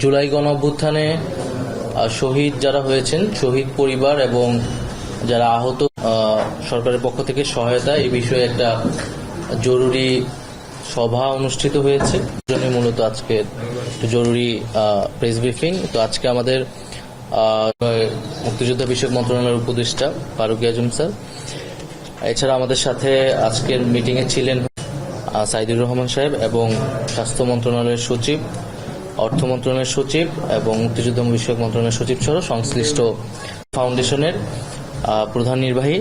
জুলাই গণ অভ্যুত্থানে শহীদ যারা হয়েছেন, শহীদ পরিবার এবং যারা আহত সরকারের পক্ষ থেকে সহায়তা, এই বিষয়ে একটা জরুরি সভা অনুষ্ঠিত হয়েছে। জন্য মূলত আজকে জরুরি প্রেস ব্রিফিং তো আজকে আমাদের মুক্তিযোদ্ধা বিষয়ক মন্ত্রণালয়ের উপদেষ্টা ফারুক আজম স্যার। এছাড়া আমাদের সাথে আজকের মিটিংয়ে ছিলেন সাইদুর রহমান সাহেব এবং স্বাস্থ্য মন্ত্রণালয়ের সচিব অর্থ মন্ত্রণালয়ের সচিব এবং মুক্তিযুদ্ধ বিষয়ক মন্ত্রণালয়ের সচিব সহ সংশ্লিষ্ট ফাউন্ডেশনের প্রধান নির্বাহী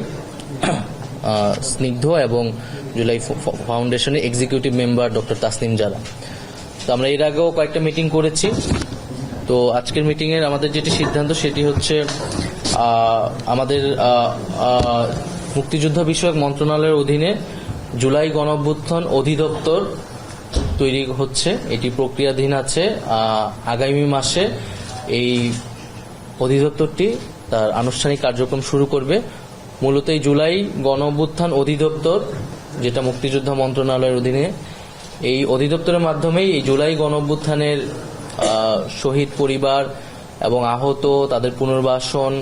স্নিগ্ধ এবং জুলাই ফাউন্ডেশনের executive member doctor Taslim Zara তো আমরা এর আগেও কয়েকটা মিটিং করেছি। তো আজকের মিটিং এর আমাদের যেটি সিদ্ধান্ত সেটি হচ্ছে আমাদের মুক্তিযুদ্ধ বিষয়ক মন্ত্রণালয়ের অধীনে জুলাই গণঅভ্যুত্থান অধিদপ্তর তৈরি হচ্ছে, এটি প্রক্রিয়াধীন আছে আগামী মাসে এই অধিদপ্তরটি তার আনুষ্ঠানিক কার্যক্রম শুরু করবে। মূলত এই জুলাই গণ অভ্যুত্থান অধিদপ্তর, যেটা মুক্তিযোদ্ধা মন্ত্রণালয়ের অধীনে, এই অধিদপ্তরের মাধ্যমেই এই জুলাই গণ অভ্যুত্থানের শহীদ পরিবার এবং আহত, তাদের পুনর্বাসন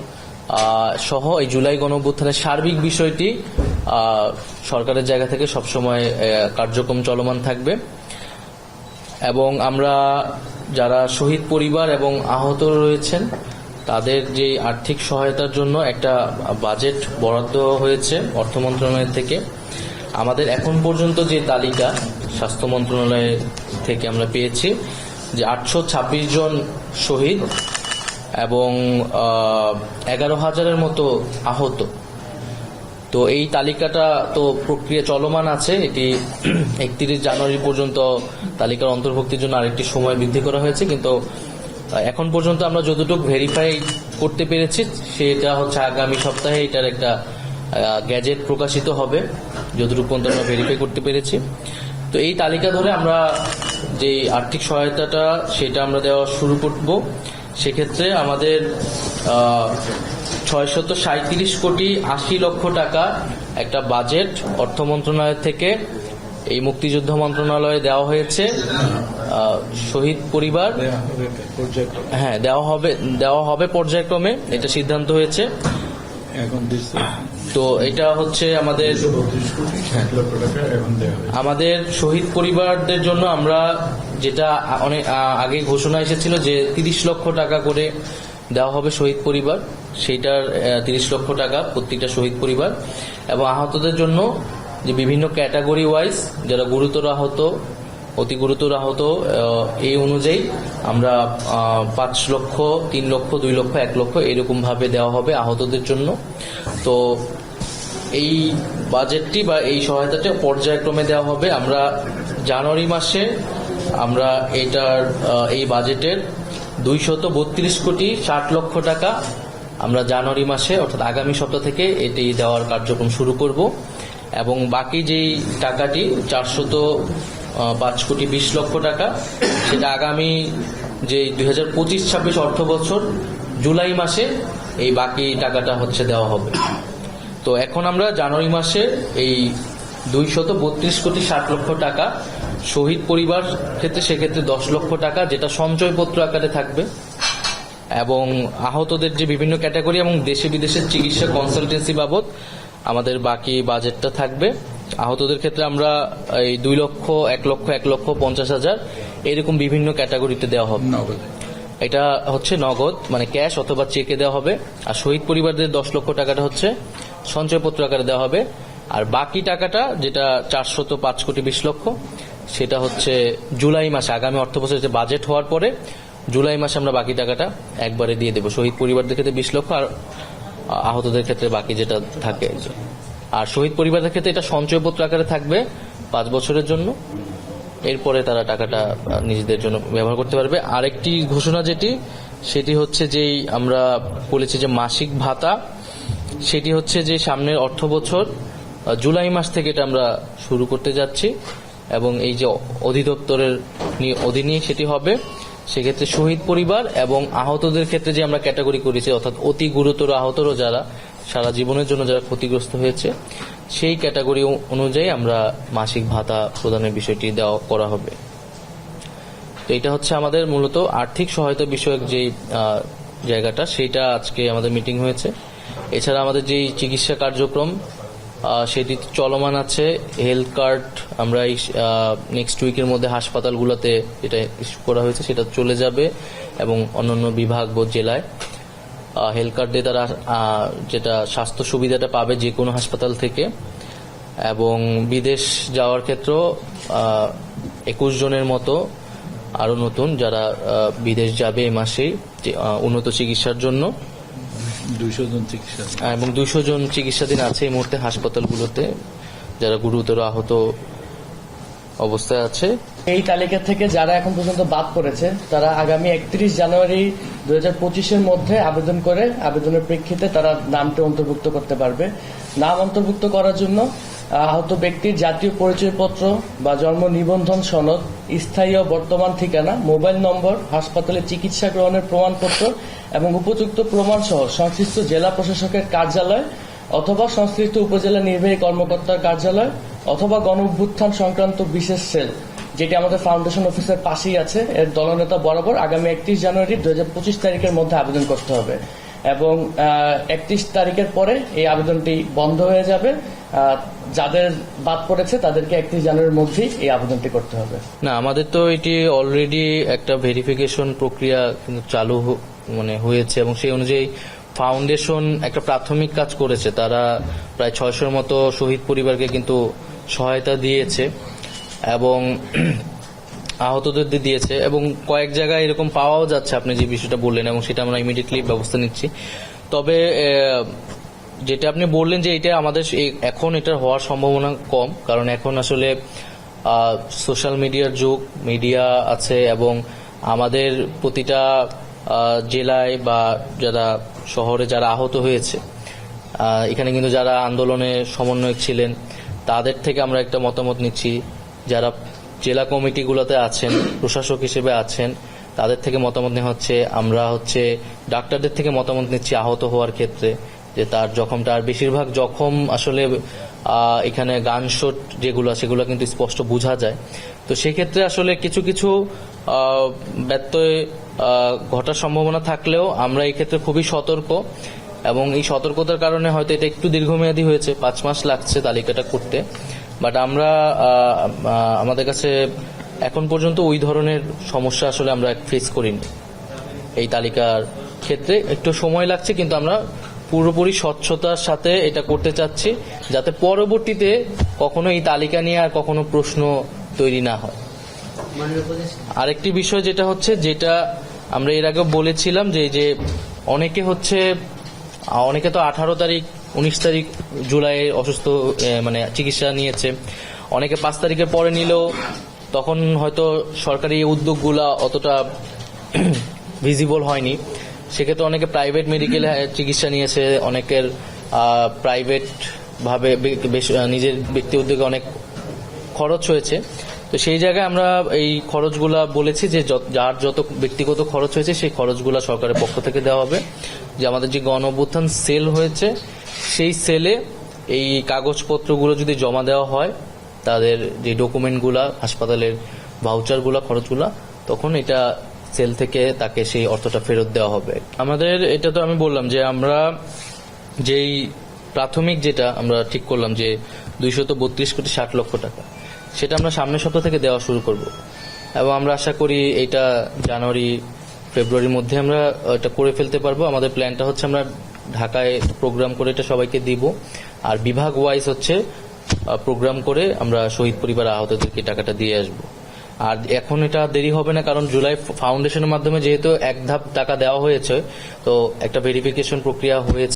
সহ এই জুলাই গণ অভ্যুত্থানের সার্বিক বিষয়টি সরকারের জায়গা থেকে সবসময় কার্যক্রম চলমান থাকবে। এবং আমরা যারা শহীদ পরিবার এবং আহত রয়েছেন, তাদের যে আর্থিক সহায়তার জন্য একটা বাজেট বরাদ্দ হয়েছে অর্থ মন্ত্রণালয় থেকে। আমাদের এখন পর্যন্ত যে তালিকা স্বাস্থ্য মন্ত্রণালয় থেকে আমরা পেয়েছি যে আটশো ছাব্বিশ জন শহীদ এবং এগারো হাজারের মতো আহত। তো এই তালিকাটা তো প্রক্রিয়া চলমান আছে। এটি একত্রিশ জানুয়ারি পর্যন্ত তালিকার অন্তর্ভুক্তির জন্য আরেকটি সময় বৃদ্ধি করা হয়েছে। কিন্তু এখন পর্যন্ত আমরা যতটুকু ভেরিফাই করতে পেরেছি, সেটা হচ্ছে আগামী সপ্তাহে এটার একটা গ্যাজেট প্রকাশিত হবে। যতটুকু পর্যন্ত আমরা ভেরিফাই করতে পেরেছি। তো এই তালিকা ধরে আমরা যে আর্থিক সহায়তাটা, সেটা আমরা দেওয়া শুরু করব। সেক্ষেত্রে আমাদের ছয়শত সাঁত্রিশ কোটি আশি লক্ষ টাকা একটা বাজেট অর্থ মন্ত্রণালয় থেকে এই মুক্তিযুদ্ধ মন্ত্রণালয়ে দেওয়া হয়েছে। শহীদ পরিবার। হ্যাঁ দেওয়া হবে দেওয়া হবে পর্যায়ক্রমে এটা সিদ্ধান্ত হয়েছে। তো এটা হচ্ছে আমাদের আমাদের শহীদ পরিবারদের জন্য আমরা যেটা অনেক আগে ঘোষণা এসেছিল যে তিরিশ লক্ষ টাকা করে দেওয়া হবে শহীদ পরিবার। সেইটার তিরিশ লক্ষ টাকা প্রত্যেকটা শহীদ পরিবার। এবং আহতদের জন্য যে বিভিন্ন ক্যাটাগরি ওয়াইজ যারা গুরুতর আহত, অতি গুরুতর আহত এই অনুযায়ী আমরা পাঁচ লক্ষ, তিন লক্ষ, দুই লক্ষ, এক লক্ষ এরকম ভাবে দেওয়া হবে আহতদের জন্য। তো এই বাজেটটি বা এই সহায়তাটা পর্যায়ক্রমে দেওয়া হবে। আমরা জানুয়ারি মাসে আমরা এটার এই বাজেটের দুইশত বত্রিশ কোটি ষাট লক্ষ টাকা আমরা জানুয়ারি মাসে, অর্থাৎ আগামী সপ্তাহ থেকে এটি দেওয়ার কার্যক্রম শুরু করব। এবং বাকি যেই টাকাটি, চারশত পাঁচ কোটি বিশ লক্ষ টাকা, সেটা আগামী যে দুই হাজার পঁচিশ, ছাব্বিশ অর্থ বছর জুলাই মাসে এই বাকি টাকাটা হচ্ছে দেওয়া হবে। তো এখন আমরা জানুয়ারি মাসে এই দুইশত বত্রিশ কোটি ষাট লক্ষ টাকা শহীদ পরিবার ক্ষেত্রে সেক্ষেত্রে দশ লক্ষ টাকা যেটা সঞ্চয়পত্র আকারে থাকবে। এবং আহতদের যে বিভিন্ন ক্যাটাগরি এবং দেশে বিদেশের চিকিৎসা কনসালটেন্সি বাবদ আমাদের বাকি বাজেটটা থাকবে। আহতদের ক্ষেত্রে আমরা এই দুই লক্ষ এক লক্ষ এক লক্ষ পঞ্চাশ হাজার এরকম বিভিন্ন ক্যাটাগরিতে দেওয়া হবে। এটা হচ্ছে নগদ মানে ক্যাশ অথবা চেকে দেওয়া হবে। আর শহীদ পরিবারদের দশ লক্ষ টাকাটা হচ্ছে সঞ্চয়পত্র আকারে দেওয়া হবে। আর বাকি টাকাটা যেটা চারশত পাঁচ কোটি বিশ লক্ষ সেটা হচ্ছে জুলাই মাসে। আগামী অর্থ বছরের যে বাজেট হওয়ার পরে জুলাই মাসে আমরা বাকি টাকাটা একবারে দিয়ে দেবো। শহীদ পরিবারদের ক্ষেত্রে বিশ লক্ষ আর আহতদের ক্ষেত্রে বাকি যেটা থাকে আর শহীদ পরিবারদের ক্ষেত্রে এটা সঞ্চয়পত্র আকারে থাকবে পাঁচ বছরের জন্য। এরপরে তারা টাকাটা নিজেদের জন্য ব্যবহার করতে পারবে। আরেকটি ঘোষণা যেটি, সেটি হচ্ছে যেই আমরা বলেছি যে মাসিক ভাতা, সেটি হচ্ছে যে সামনের অর্থ বছর জুলাই মাস থেকে এটা আমরা শুরু করতে যাচ্ছি। এবং এই যে অধিদপ্তরের নি- অধীনেই সেটি হবে, সেক্ষেত্রে শহীদ পরিবার এবং আহতদের ক্ষেত্রে যে আমরা ক্যাটাগরি করেছি, অর্থাৎ অতি গুরুতর আহতরও যারা, সারা জীবনের জন্য যারা ক্ষতিগ্রস্ত হয়েছে, সেই ক্যাটাগরি অনুযায়ী আমরা মাসিক ভাতা প্রদানের বিষয়টি দেওয়া, করা হবে। তো এটা হচ্ছে আমাদের মূলত আর্থিক সহায়তা বিষয়ক যে জায়গাটা সেটা আজকে আমাদের মিটিং হয়েছে। এছাড়া আমাদের যেই চিকিৎসা কার্যক্রম সেটি চলমান আছে। হেলথ কার্ড আমরা এই নেক্সট উইকের মধ্যে হাসপাতালগুলোতে যেটা ইস্যু করা হয়েছে সেটা চলে যাবে এবং অন্যান্য বিভাগ বা জেলায়। হেলথ কার্ড দিয়ে তারা যেটা স্বাস্থ্য সুবিধাটা পাবে যে কোনো হাসপাতাল থেকে। এবং বিদেশ যাওয়ার ক্ষেত্রেও একুশ জনের মতো আরও নতুন যারা বিদেশ যাবে এ মাসেই উন্নত চিকিৎসার জন্য। দুইশো জন চিকিৎসা এবং দুশো জন চিকিৎসাধীন আছে এই মুহূর্তে হাসপাতালগুলোতে। যারা গুরুতর আহত অবস্থায় আছে। এই তালিকা থেকে যারা এখন পর্যন্ত বাদ পড়েছে তারা আগামী একত্রিশ জানুয়ারি দু হাজার পঁচিশের মধ্যে আবেদন করে আবেদনের প্রেক্ষিতে তারা নামটি অন্তর্ভুক্ত করতে পারবে। নাম অন্তর্ভুক্ত করার জন্য আহত ব্যক্তির জাতীয় পরিচয়পত্র বা জন্ম নিবন্ধন সনদ, স্থায়ী ও বর্তমান ঠিকানা, মোবাইল নম্বর, হাসপাতালে চিকিৎসা গ্রহণের প্রমাণপত্র এবং উপযুক্ত প্রমাণ সহ সংশ্লিষ্ট জেলা প্রশাসকের কার্যালয় অথবা সংশ্লিষ্ট উপজেলা নির্বাহী কর্মকর্তার কার্যালয় অথবা গণ অভ্যুত্থান সংক্রান্ত বিশেষ সেল, যেটি আমাদের ফাউন্ডেশন অফিসের পাশেই আছে। এর দলনেতা বরাবর আগামী একত্রিশ জানুয়ারি দু হাজার পঁচিশ তারিখের মধ্যে আবেদন করতে হবে। এবং একত্রিশ তারিখের পরে এই আবেদনটি বন্ধ হয়ে যাবে। যাদের বাদ পড়েছে, তাদেরকে একত্রিশ জানুয়ারির মধ্যেই এই আবেদনটি করতে হবে। না, আমাদের তো এটি অলরেডি একটা ভেরিফিকেশন প্রক্রিয়া কিন্তু চালু মানে হয়েছে এবং সেই অনুযায়ী ফাউন্ডেশন একটা প্রাথমিক কাজ করেছে। তারা প্রায় ছয়শোর মতো শহীদ পরিবারকে কিন্তু সহায়তা দিয়েছে। এবং আহতদের দিয়েছে এবং কয়েক জায়গায় এরকম পাওয়াও যাচ্ছে। আপনি যে বিষয়টা বললেন এবং সেটা আমরা ইমিডিয়েটলি ব্যবস্থা নিচ্ছি। তবে যেটা আপনি বললেন যে এটা আমাদের এখন এটার হওয়ার সম্ভাবনা কম, কারণ এখন আসলে সোশ্যাল মিডিয়ার যুগ মিডিয়া আছে এবং আমাদের প্রতিটা জেলায় বা যারা শহরে যারা আহত হয়েছে এখানে কিন্তু যারা আন্দোলনে সমন্বয়ক ছিলেন, তাদের থেকে আমরা একটা মতামত নিচ্ছি। যারা জেলা কমিটিগুলোতে আছেন, প্রশাসক হিসেবে আছেন, তাদের থেকে মতামত নেওয়া হচ্ছে, আমরা হচ্ছে ডাক্তারদের থেকে মতামত নিচ্ছি আহত হওয়ার ক্ষেত্রে, যে তার জখমটা, আর বেশিরভাগ জখম আসলে এখানে গান শট যেগুলো, সেগুলো কিন্তু স্পষ্ট বোঝা যায়। তো সেক্ষেত্রে আসলে কিছু কিছু ব্যত্যয় ঘটার সম্ভাবনা থাকলেও আমরা এই ক্ষেত্রে খুবই সতর্ক এবং এই সতর্কতার কারণে হয়তো এটা একটু দীর্ঘমেয়াদী হয়েছে, পাঁচ মাস লাগছে তালিকাটা করতে। বাট আমরা আমাদের কাছে এখন পর্যন্ত ওই ধরনের সমস্যা আসলে আমরা ফেস করিনি। এই তালিকার ক্ষেত্রে একটু সময় লাগছে, কিন্তু আমরা পুরোপুরি স্বচ্ছতার সাথে এটা করতে চাচ্ছি, যাতে পরবর্তীতে কখনো এই তালিকা নিয়ে আর কখনো প্রশ্ন তৈরি না হয়। আরেকটি বিষয় যেটা হচ্ছে, যেটা আমরা এর আগেও বলেছিলাম যে যে অনেকে হচ্ছে, অনেকে তো আঠারো তারিখ উনিশ তারিখ জুলাই অসুস্থ মানে চিকিৎসা নিয়েছে। অনেকে পাঁচ তারিখের পরে নিলেও তখন হয়তো সরকারি উদ্যোগগুলা অতটা ভিজিবল হয়নি। সেক্ষেত্রে অনেকে প্রাইভেট মেডিকেল চিকিৎসা নিয়েছে। অনেকের প্রাইভেট ভাবে নিজের ব্যক্তি উদ্যোগে অনেক খরচ হয়েছে। তো সেই জায়গায় আমরা এই খরচগুলা বলেছি যে যার যত ব্যক্তিগত খরচ হয়েছে, সেই খরচগুলা সরকারের পক্ষ থেকে দেওয়া হবে। যে আমাদের যে গণ সেল হয়েছে সেই সেলে এই কাগজপত্রগুলো যদি জমা দেওয়া হয়, তাদের যে ডকুমেন্টগুলা, হাসপাতালের ভাউচারগুলা খরচগুলা, তখন এটা সেল থেকে তাকে সেই অর্থটা ফেরত দেওয়া হবে। আমাদের এটা তো আমি বললাম যে আমরা যেই প্রাথমিক যেটা আমরা ঠিক করলাম যে দুইশত বত্রিশ কোটি ষাট লক্ষ টাকা, সেটা আমরা সামনের সপ্তাহ থেকে দেওয়া শুরু করব। এবং আমরা আশা করি এটা জানুয়ারি, ফেব্রুয়ারির মধ্যে আমরা এটা করে ফেলতে পারব। আমাদের প্ল্যানটা হচ্ছে আমরা ঢাকায় প্রোগ্রাম করে এটা সবাইকে দিব। আর বিভাগ ওয়াইজ হচ্ছে প্রোগ্রাম করে আমরা শহীদ পরিবার আহতদেরকে টাকাটা দিয়ে আসব। আর এখন এটা দেরি হবে না, কারণ জুলাই ফাউন্ডেশনের মাধ্যমে যেহেতু এক ধাপ টাকা দেওয়া হয়েছে, তো একটা ভেরিফিকেশন প্রক্রিয়া হয়েছে।